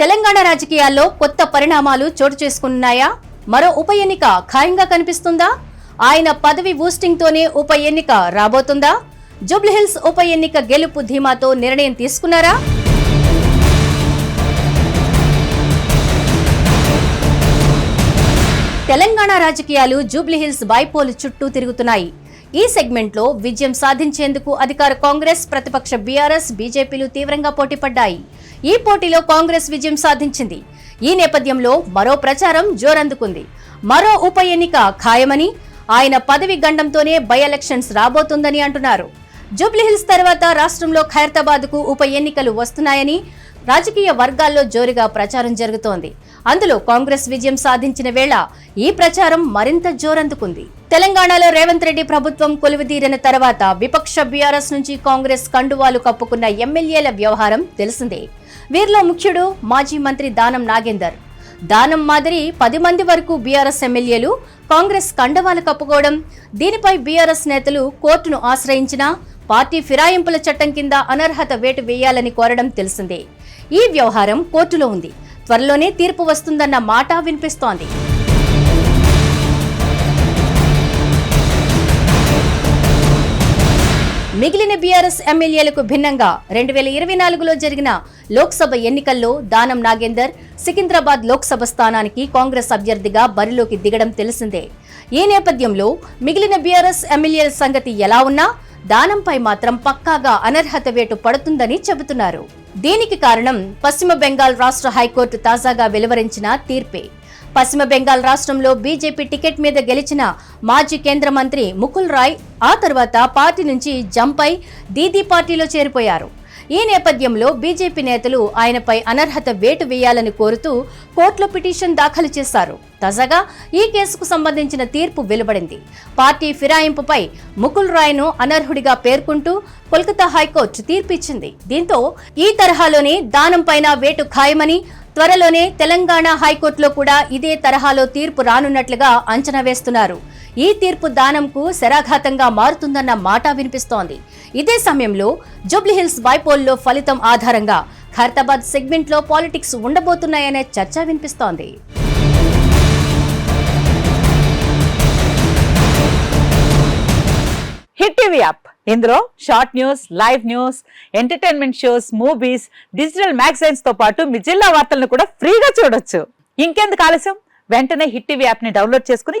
తెలంగాణ రాజకీయాల్లో కొత్త పరిణామాలు చోటు చేసుకున్నాయా? మరో ఉప ఎన్నిక ఖాయంగా కనిపిస్తుందా? ఆయన పదవి బూస్టింగ్తోనే ఉప ఎన్నిక రాబోతుందా? జూబ్లీహిల్స్ ఉప ఎన్నిక గెలుపు ధీమాతో నిర్ణయం తీసుకున్నారా? తెలంగాణ రాజకీయాలు జూబ్లీహిల్స్ బైపోల్ చుట్టూ తిరుగుతున్నాయి. ఈ సెగ్మెంట్లో విజయం సాధించేందుకు అధికార కాంగ్రెస్ ప్రతిపక్ష బీఆర్ఎస్ బీజేపీలు తీవ్రంగా పోటీపడ్డాయి ఈ పోటీలో కాంగ్రెస్ విజయం సాధించింది. ఈ నేపథ్యంలో మరో ప్రచారం జోరందుకుంది. మరో ఉప ఎన్నిక ఖాయమని ఆయన పదవి గండంతోనే బై ఎలక్షన్స్ రాబోతుందని అంటున్నారు. జూబ్లీహిల్స్ తర్వాత రాష్ట్రంలో ఖైరతాబాద్కు ఉప ఎన్నికలు వస్తున్నాయని రాజకీయ వర్గాల్లో జోరుగా ప్రచారం జరుగుతోంది. అందులో కాంగ్రెస్ విజయం సాధించిన వేళ ఈ ప్రచారం మరింత జోరందుకుంది. తెలంగాణలో రేవంత్ రెడ్డి ప్రభుత్వం కొలువుదీరిన తర్వాత విపక్ష బీఆర్ఎస్ నుంచి కాంగ్రెస్ కండువాలు కప్పుకున్న ఎమ్మెల్యేల వ్యవహారం తెలిసిందే. వీరిలో ముఖ్యుడు మాజీ మంత్రి దానం నాగేందర్. దానం మాదిరి పది మంది వరకు బీఆర్ఎస్ ఎమ్మెల్యేలు కాంగ్రెస్ కండవాలు కప్పుకోవడం దీనిపై బీఆర్ఎస్ నేతలు కోర్టును ఆశ్రయించినా పార్టీ ఫిరాయింపుల చట్టం కింద అనర్హత వేటు వేయాలని కోరడం తెలిసిందే. ఈ వ్యవహారం కోర్టులో ఉంది. త్వరలోనే తీర్పు వస్తుందన్న మాట వినిపిస్తోంది. మిగిలిన బీఆర్ఎస్ ఎమ్మెల్యేలకు భిన్నంగా రెండు వేల ఇరవై నాలుగులో జరిగిన లోక్సభ ఎన్నికల్లో దానం నాగేందర్ సికింద్రాబాద్ లోక్సభ స్థానానికి కాంగ్రెస్ అభ్యర్థిగా బరిలోకి దిగడం తెలిసిందే. ఈ నేపథ్యంలో మిగిలిన బీఆర్ఎస్ ఎమ్మెల్యేల సంగతి ఎలా ఉన్నా దానంపై మాత్రం పక్కాగా అనర్హత వేటు పడుతుందని చెబుతున్నారు. దీనికి కారణం? పశ్చిమ బెంగాల్ రాష్ట్ర హైకోర్టు తాజాగా వెలువరించిన తీర్పే. పశ్చిమ బెంగాల్ రాష్ట్రంలో బీజేపీ టికెట్ మీద గెలిచిన మాజీ కేంద్ర మంత్రి ముకుల్ రాయ్ ఆ తర్వాత పార్టీ నుంచి జంపై దీదీ పార్టీలో చేరిపోయారు. ఈ నేపథ్యంలో బీజేపీ నేతలు ఆయనపై అనర్హత వేటు వేయాలని కోరుతూ కోర్టులో పిటిషన్ దాఖలు చేశారు. తాజాగా ఈ కేసుకు సంబంధించిన తీర్పు వెలువడింది. పార్టీ ఫిరాయింపుపై ముకుల్ రాయ్ను అనర్హుడిగా పేర్కొంటూ కోల్కతా హైకోర్టు తీర్పిచ్చింది. దీంతో ఈ తరహాలోనే దానం పైన వేటు ఖాయమని త్వరలోనే తెలంగాణ హైకోర్టులో కూడా ఇదే తరహాలో తీర్పు రానున్నట్లుగా అంచనా వేస్తున్నారు. ఈ తీర్పు దానంకు శరాఘాతంగా మారుతుందన్న మాట వినిపిస్తోంది. ఇదే సమయంలో జూబ్లీహిల్స్ బైపోల్లో ఫలితం ఆధారంగా ఖైరతాబాద్ సెగ్మెంట్లో పాలిటిక్స్ ఉండబోతున్నాయనే చర్చ వినిపిస్తోంది. Hit TV app. ఇందులో short news live news entertainment shows movies digital మ్యాగజైన్స్తో పాటు మీ జిల్లా వార్తలను కూడా ఫ్రీగా చూడొచ్చు. ఇంకెందుకు ఆలస్యం? వెంటనే హిట్ టీవీ యాప్ని డౌన్లోడ్ చేసుకుని